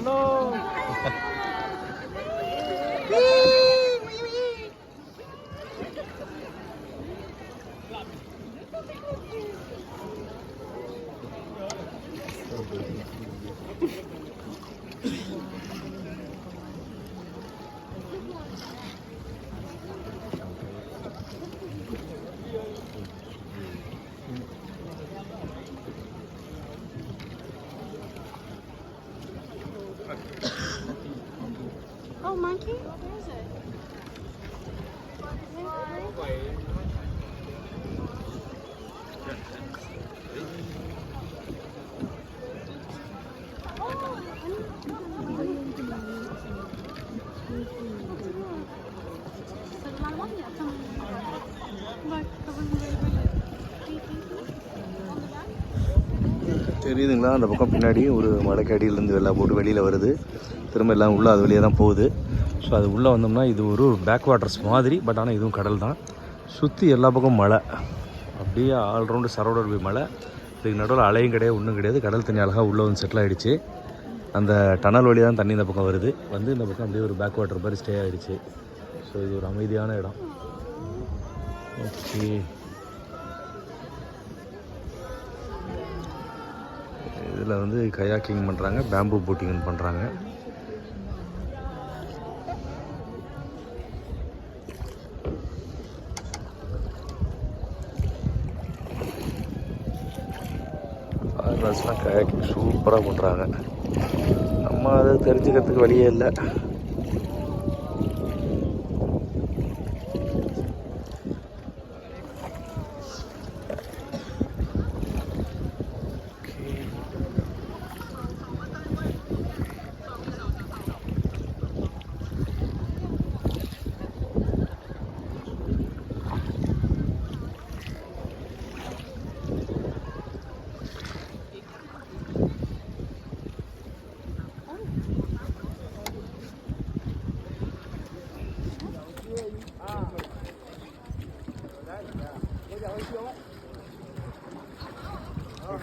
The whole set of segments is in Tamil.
No.。Oh, monkey? Where is it? Bak தெரியுதுங்களா? அந்த பக்கம் பின்னாடி ஒரு மலைக்கு அடியிலேருந்து வெள்ளம் போட்டு வெளியில் வருது. திரும்ப எல்லாம் உள்ளே அது வழியாக தான் போகுது. ஸோ அது உள்ளே வந்தோம்னா இது ஒரு பேக் வாட்டர்ஸ் மாதிரி பட் ஆனால் இதுவும் கடல் தான். சுற்றி எல்லா பக்கம் மழை அப்படியே ஆல்ரவுண்டு சரௌண்டட் போய் மழை இதுக்கு நடுவில் அலையும் கிடையாது ஒன்றும் கிடையாது. கடல் தண்ணி அழகாக உள்ளே வந்து செட்டில் ஆகிடுச்சு அந்த டனல் வழி தான் தண்ணி இந்த பக்கம் வருது. வந்து இந்த பக்கம் அப்படியே ஒரு பேக் வாட்டர் மாதிரி ஸ்டே ஆகிடுச்சு ஸோ இது ஒரு அமைதியான இடம். ஓகே இதில் வந்து கயாக்கிங் பண்ணுறாங்க பேம்பு போட்டிங் பண்ணுறாங்க. ஃபாரினர்ஸ்லாம் கயாக்கிங் சூப்பராக பண்ணுறாங்க நம்ம அதை தெரிஞ்சுக்கிறதுக்கு வழியே இல்லை.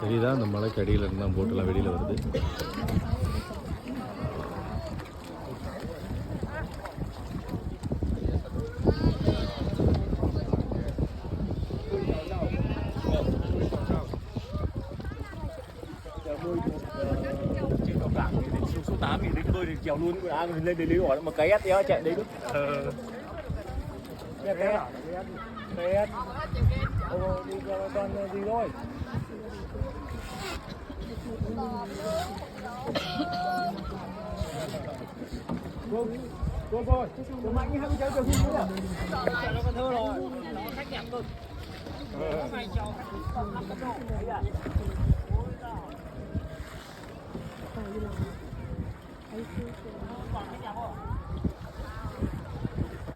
தெரியுதா அந்த மலைக்கு அடியில் இருந்தால் போட்டெல்லாம் வெளியில் வருது số số 8 thì đến bơi thì trèo luôn à mình lên để lý hỏi một cái S chạy đấy Ờ. cái S cái S ô đi cho con đi thôi cô cô cô cô mạnh như hai cháu chơi phim nữa nó còn thơ rồi nó khách đẹp cực mày cháu